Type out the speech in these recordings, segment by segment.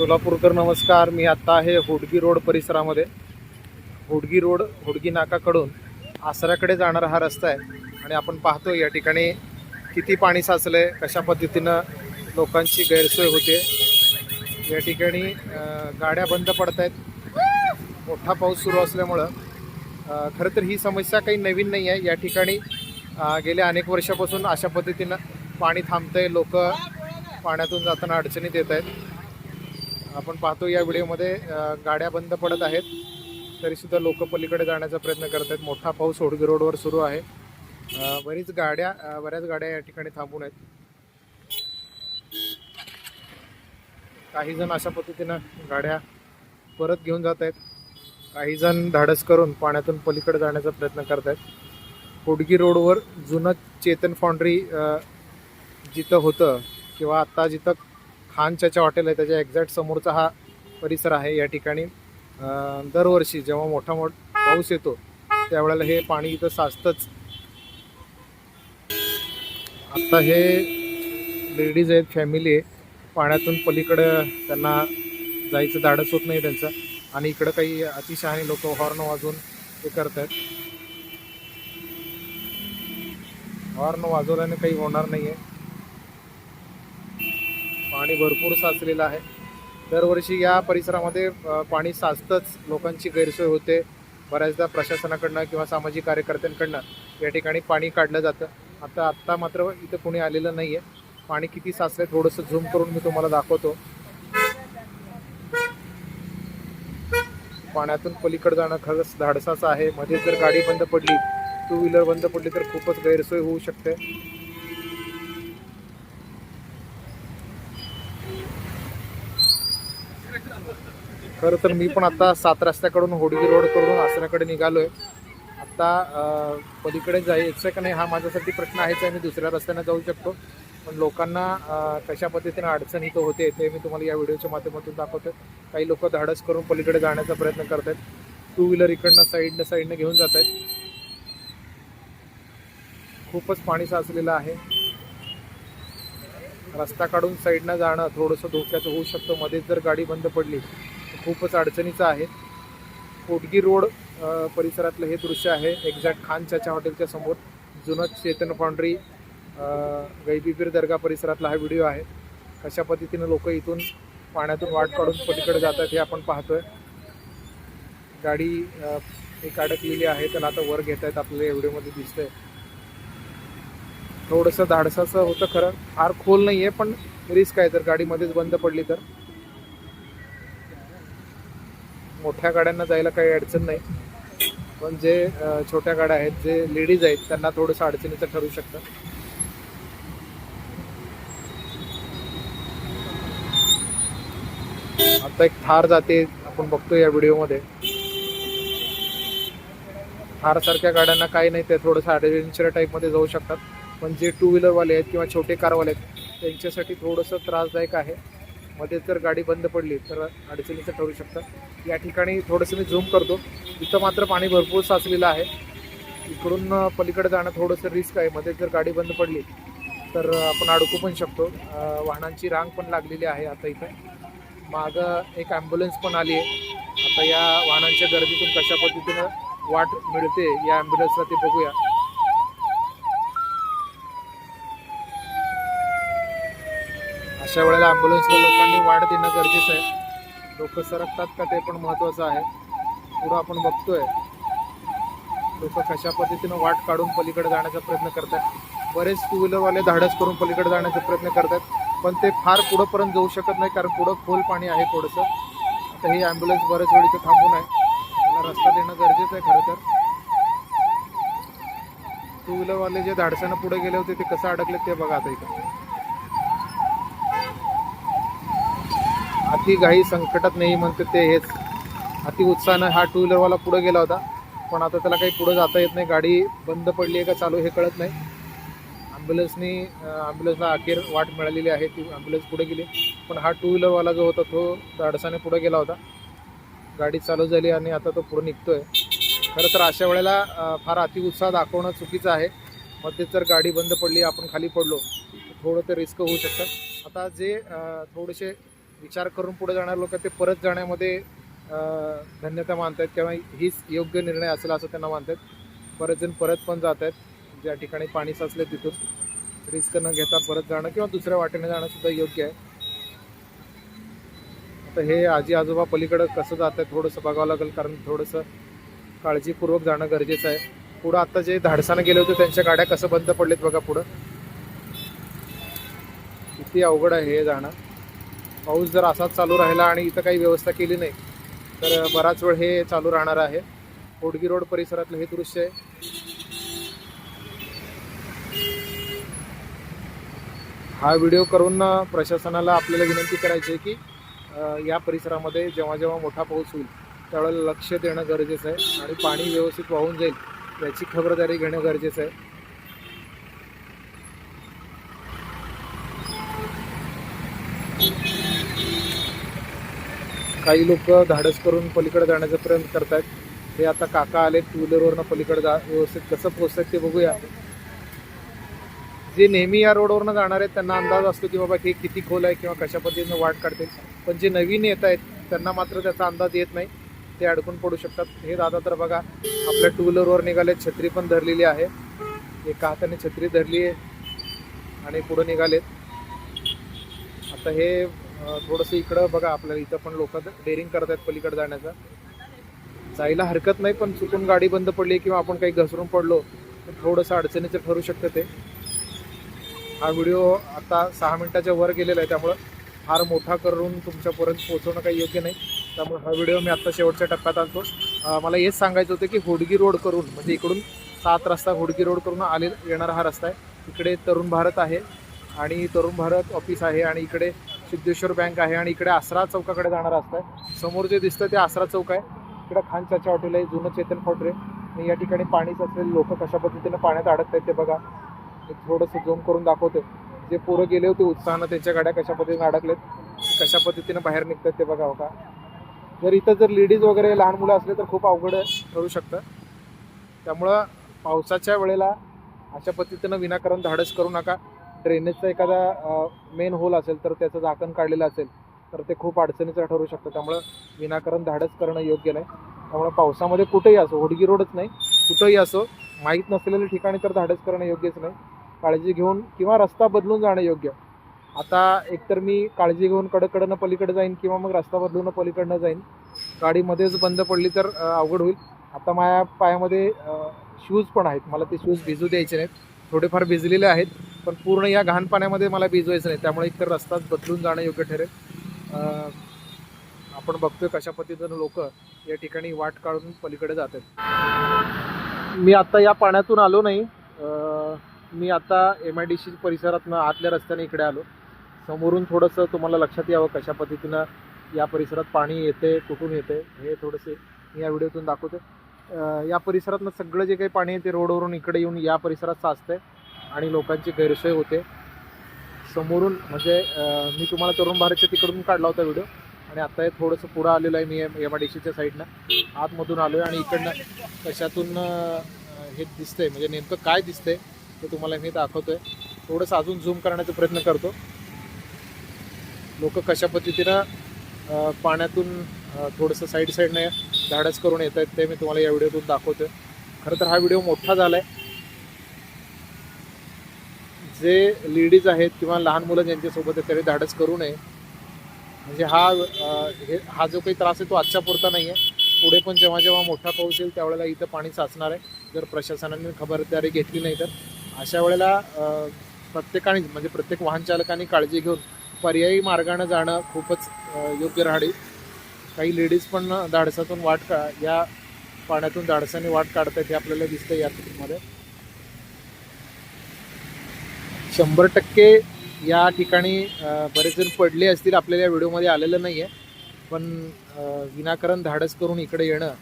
सोलापूरकर नमस्कार. मी आत्ता आहे होडगी रोड परिसरामध्ये. होडगी रोड होडगी नाकाकडून आसऱ्याकडे जाणारा हा रस्ता आहे. आणि आपण पाहतो या ठिकाणी किती पाणी साचलं आहे कशा पद्धतीनं लोकांची गैरसोय होते. या ठिकाणी गाड्या बंद पडत आहेत मोठा पाऊस सुरू असल्यामुळं खरं तर ही समस्या काही नवीन नाही आहे. या ठिकाणी गेल्या अनेक वर्षापासून अशा पद्धतीनं पाणी थांबतंय. लोक पाण्यातून जाताना अडचणीत येत आहेत आपण पाहतो या व्हिडिओमध्ये गाड्या बंद पडत आहेत. तरीसुद्धा लोक पलीकडे जाण्याचा प्रयत्न करत आहेत. मोठा पाऊस होडगी रोडवर सुरू आहे. बरीच गाड्या बऱ्याच गाड्या या ठिकाणी थांबून आहेत. काही जण अशा पद्धतीनं गाड्या परत घेऊन जात आहेत. काही जण धाडस करून पाण्यातून पलीकडे जाण्याचा प्रयत्न करत आहेत. होडगी रोडवर जुनं चेतन फाउंड्री जिथं होतं किंवा आत्ता जिथं खान चाचा हॉटेल आहे त्याच्या एक्झॅक्ट समोरचा हा परिसर आहे या ठिकाणी. दरवर्षी जेव्हा मोठा मोठ पाऊस येतो त्यावेळेला हे पाणी इथं साचतंच. आत्ता हे लेडीज आहेत फॅमिली आहे. पाण्यातून पलीकडं त्यांना जायचं धाडस होत नाही त्यांचं. आणि इकडं काही अतिशहाणी लोक हॉर्न वाजवून हे करत आहेत हॉर्न वाजवल्याने काही होणार नाही आहे पाणी भरपूर साचलेलं आहे. दरवर्षी या परिसरामध्ये पाणी साचतंच लोकांची गैरसोय होते. बऱ्याचदा प्रशासनाकडनं किंवा सामाजिक कार्यकर्त्यांकडनं या ठिकाणी पाणी काढलं जातं. आता आत्ता मात्र इथं कोणी आलेलं नाही आहे पाणी किती साचलंय थोडंसं झूम करून मी तुम्हाला दाखवतो. पाण्यातून पलीकडे जाणं खरंच धाडसाचं आहे. मध्ये जर गाडी बंद पडली टू व्हीलर बंद पडली तर खूपच गैरसोय होऊ शकते. खरं तर मी पण आता सात रस्त्याकडून होडगी रोड करून आसऱ्याकडे निघालोय. आता पलीकडे जायचं का नाही हा माझ्यासाठी प्रश्न आहेच आहे मी दुसऱ्या रस्त्याने जाऊ शकतो. पण लोकांना कशा पद्धतीने अडचण इथं होते ते मी तुम्हाला या व्हिडिओच्या माध्यमातून दाखवतो काही लोक धाडस करून पलीकडे जाण्याचा प्रयत्न करत आहेत टू व्हीलर इकडनं साईडनं साईडनं घेऊन जात आहेत खूपच पाणी साचलेलं आहे. रस्ता काढून साईडनं जाणं थोडंसं धोक्याचं होऊ शकतं. मध्येच जर गाडी बंद पडली खूपच अडचणीचं आहे. कोटगी रोड परिसरातलं हे दृश्य आहे. एक्झॅक्ट खान चाचा हॉटेलच्या समोर. जुनं चेतन फाउंड्री गैबीपीर दर्गा परिसरातला हा व्हिडिओ आहे. कशा पद्धतीनं लोक इथून पाण्यातून वाट काढून पलीकडे जातात हे आपण पाहतोय. गाडी एक अडकलेली आहे त्याला आता वर घेत आहेत आपल्याला या व्हिडिओमध्ये दिसतंय. थोडंसं धाडसाचं होतं खरं. फार खोल नाही आहे पण रिस्क आहे. जर गाडीमध्येच बंद पडली तर. मोठ्या गाड्यांना जायला काही अडचण नाही. पण जे छोट्या गाड्या आहेत जे लेडीज आहेत त्यांना थोडंसं अडचणीचं ठरू शकतं. आता एक थार जाते आपण बघतो या व्हिडिओमध्ये. थार सारख्या गाड्यांना काही नाही ते थोडंसं ॲडव्हेंचर टाईपमध्ये जाऊ शकतात. पण जे टू व्हीलरवाले आहेत किंवा छोटे कारवाले आहेत त्यांच्यासाठी थोडंसं त्रासदायक आहे. मध्येच जर गाडी बंद पडली तर अडचणीचं ठरू शकतं. या ठिकाणी थोडंसं मी झूम करतो. इथं मात्र पाणी भरपूर साचलेलं आहे. इकडून पलीकडे जाणं थोडंसं रिस्क आहे. मध्येच जर गाडी बंद पडली तर आपण अडकू पण शकतो. वाहनांची रांग पण लागलेली आहे आता इथं. मागं एक ॲम्ब्युलन्स पण आली आहे. आता या वाहनांच्या गर्दीतून कशा पद्धतीनं वाट मिळते या ॲम्ब्युलन्सला ते बघूया. अशा वेळेला ॲम्ब्युलन्सला लोकांनी वाट देणं गरजेचं आहे. लोक सरकतात का ते पण महत्त्वाचं आहे. पुढं आपण बघतोय. लोक कशा पद्धतीनं वाट काढून पलीकडे जाण्याचा प्रयत्न करतात बरेच टू व्हीलरवाले धाडस करून पलीकडे जाण्याचा प्रयत्न करतात पण ते फार पुढंपर्यंत जाऊ शकत नाही कारण पुढं खोल पाणी आहे थोडंसं. आता ही ॲम्ब्युलन्स बरेच वेळ इथं थांबून आहे. त्याला रस्ता देणं गरजेचं आहे खरं तर. टू व्हीलरवाले जे धाडसानं पुढे गेले होते ते कसं अडकले ते बघा आता इथं. अति घाई संकटात नाही म्हणते ते हेच. अति उत्साहानं हा टू व्हीलरवाला पुढे गेला होता. पण आता त्याला काही पुढं जाता येत नाही. गाडी बंद पडली आहे का चालू हे कळत नाही. ॲम्ब्युलन्सनी ॲम्ब्युलन्सला अखेर वाट मिळालेली आहे. ती ॲम्ब्युलन्स पुढे गेली. पण हा टू व्हीलरवाला जो होता तो धाडसाने पुढे गेला होता. गाडी चालू झाली आणि आता तो पुढे आहे खरं तर अशा वेळेला फार अतिउत्साह दाखवणं चुकीचं आहे. मध्येच जर गाडी बंद पडली आपण खाली पडलो थोडं तर रिस्क होऊ शकतं. आता जे थोडेसे विचार करून पुढे जाणारे लोक ते परत जाण्यामध्ये धन्यता मानतात किंवा हीच योग्य निर्णय असेल असं त्यांना मानतात बरेच जण परत पण जात आहेत ज्या ठिकाणी पाणी साचले तिथून. रिस्क न घेता परत जाणं किंवा दुसऱ्या वाटेने जाणं सुद्धा योग्य आहे. आता हे आजी आजोबा पलीकडं कसं जात आहे थोडंसं बघावं लागेल कारण थोडंसं काळजीपूर्वक जाणं गरजेचं आहे. पुढं आता जे धाडसानं गेले होते त्यांच्या गाड्या कसं बंद पडलेत बघा पुढं. किती अवघड आहे हे जाणं. पाऊस जर असाच चालू राहिला आणि इथं काही व्यवस्था केली नाही तर बराच वेळ हे चालू राहणार आहे. होडगी रोड परिसरातलं हे दृश्य आहे. हा व्हिडिओ करून प्रशासनाला आपल्याला विनंती करायची आहे की या परिसरामध्ये जेव्हा जेव्हा मोठा पाऊस होईल त्यावेळेला लक्ष देणं गरजेचं आहे आणि पाणी व्यवस्थित वाहून जाईल याची खबरदारी घेणं गरजेचं आहे. काही लोक धाडस करून पलीकडे जाण्याचा प्रयत्न करतायत. हे आता काका आले टू व्हीलरवरनं पलीकडे जा व्यवस्थित कसं पोचतात ते बघूया. जे नेहमी या रोडवरनं जाणार आहेत त्यांना अंदाज असतो की बाबा हे किती खोल आहे किंवा कशा पद्धतीनं वाट काढतील. पण जे नवीन येत आहेत त्यांना मात्र त्याचा अंदाज येत नाही. ते अडकून पडू शकतात. हे दादा तर बघा आपल्या टू व्हीलरवर निघाले छत्री पण धरलेली आहे. एका हाताने छत्री धरली आहे आणि पुढं निघालेत. आता हे थोडंसं इकडं बघा आपल्याला इथं पण लोक डेअरिंग करत आहेत पलीकडे जाण्याचं. जायला हरकत नाही पण चुकून गाडी बंद पडली किंवा आपण काही घसरून पडलो तर थोडंसं अडचणीचं ठरू शकतं ते. हा व्हिडिओ आता सहा मिनिटाच्या वर गेलेला आहे त्यामुळं फार मोठा करून तुमच्यापर्यंत पोहोचवणं काही योग्य नाही. त्यामुळे हा व्हिडिओ मी आत्ता शेवटच्या टप्प्यात आणतो. मला हेच सांगायचं होतं की होडगी रोड करून म्हणजे इकडून सात रस्ता होडगी रोड करून आले येणारा हा रस्ता आहे. इकडे तरुण भारत आहे आणि तरुण भारत ऑफिस आहे आणि इकडे सिद्धेश्वर बँक आहे आणि इकडे आसरा चौकाकडे जाणारा रस्ता आहे. समोर जे दिसतं ते आसरा चौक आहे. इकडे खान चाचा हॉटेल आहे जुनं चेतन फॉटरे आणि या ठिकाणी पाणीच असलेले लोक कशा पद्धतीने पाण्यात अडकत आहेत ते बघा. मी थोडंसं झूम करून दाखवते. जे पोरं गेले होते उत्साहानं त्यांच्या गाड्या कशा पद्धतीने अडकलेत कशा पद्धतीने बाहेर निघतात ते बघा बघा का. जर इथं जर लेडीज वगैरे लहान मुलं असले तर खूप अवघड ठरू शकतं. त्यामुळं पावसाच्या वेळेला अशा पद्धतीनं विनाकारण धाडस करू नका. ड्रेनेजचा एखादा मेन होल असेल तर त्याचं झाकण काढलेलं असेल तर ते खूप अडचणीचं ठरू शकतं. त्यामुळं विनाकारण धाडस करणं योग्य नाही. त्यामुळे पावसामध्ये कुठेही असो होडगी रोडच नाही कुठंही असो माहीत नसलेल्या ठिकाणी तर धाडस करणं योग्यच नाही. काळजी घेऊन किंवा रस्ता बदलून जाणं योग्य. आता एकतर मी काळजी घेऊन कडकडनं पलीकडे जाईन किंवा मग रस्ता बदलून पलीकडनं जाईन. गाडीमध्येच बंद पडली तर अवघड होईल. आता माझ्या पायामध्ये शूज पण आहेत. मला ते शूज भिजू द्यायचे नाहीत. थोडेफार भिजलेले आहेत पण पूर्ण या घाण पाण्यामध्ये मला भिजवायचं नाही. त्यामुळे एकतर रस्ताच बदलून जाणं योग्य ठरेल. आपण बघतोय कशा पद्धतीनं लोक या ठिकाणी वाट काढून पलीकडे जातात. मी आता या पाण्यातून आलो नाही. मी आता एम आय डी सी परिसरातनं आतल्या रस्त्याने इकडे आलो. समोरून थोडंसं तुम्हाला लक्षात यावं कशा पद्धतीनं या परिसरात पाणी येते कुठून येते हे थोडंसे मी या व्हिडिओतून दाखवते. या परिसरातनं सगळं जे काही पाणी आहे ते रोडवरून इकडे येऊन या परिसरात साचतंय आणि लोकांची गैरसोय होते. समोरून म्हणजे मी तुम्हाला तरुण भारतच्या तिकडून काढला होता व्हिडिओ आणि आता हे थोडंसं पुढं आलेलं आहे मी एम आय डी सीच्या साईडनं. आतमधून आलो आहे आणि इकडनं कशातून हे दिसतंय म्हणजे नेमकं काय दिसतंय ते तुम्हाला मी दाखवतोय. थोडंसं अजून झूम करण्याचा प्रयत्न करतो. लोक कशा पद्धतीनं पाण्यातून थोडंसं साईड साईडनं धाडस करून येत आहेत ते मी तुम्हाला या व्हिडिओतून दाखवतोय. खरं तर हा व्हिडिओ मोठा झाला आहे जे लेडीज आहेत किंवा लहान मुलं ज्यांच्यासोबत आहेत त्यांनी धाडस करू नये. म्हणजे हा हे हा जो काही त्रास आहे तो आजच्या पुरता नाही आहे पुढे पण जेव्हा जेव्हा मोठा पाऊस येईल त्यावेळेला इथं पाणी साचणार आहे. जर प्रशासनाने खबरदारी घेतली नाही तर अशा वेळेला प्रत्येकाने म्हणजे प्रत्येक वाहनचालकाने काळजी घेऊन पर्यायी मार्गानं जाणं खूपच योग्य राहील काही लेडीज पण धाडसातून वाट का या पाण्यातून धाडसाने वाट काढतात हे आपल्याला दिसतं यामध्ये शंभर टक्के या ठिकाणी बरेच जण पडले असतील आपल्याला या व्हिडिओमध्ये आलेलं नाही आहे पण विनाकारण धाडस करून इकडे येणं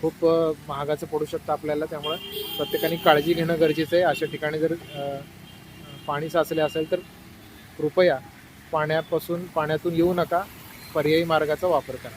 खूप महागाचं पडू शकतं आपल्याला. त्यामुळं प्रत्येकाने काळजी घेणं गरजेचं आहे अशा ठिकाणी जर पाणी साचले असेल तर कृपया पाण्यापासून पाण्यातून येऊ नका. पर्यायी मार्गाचा वापर करा.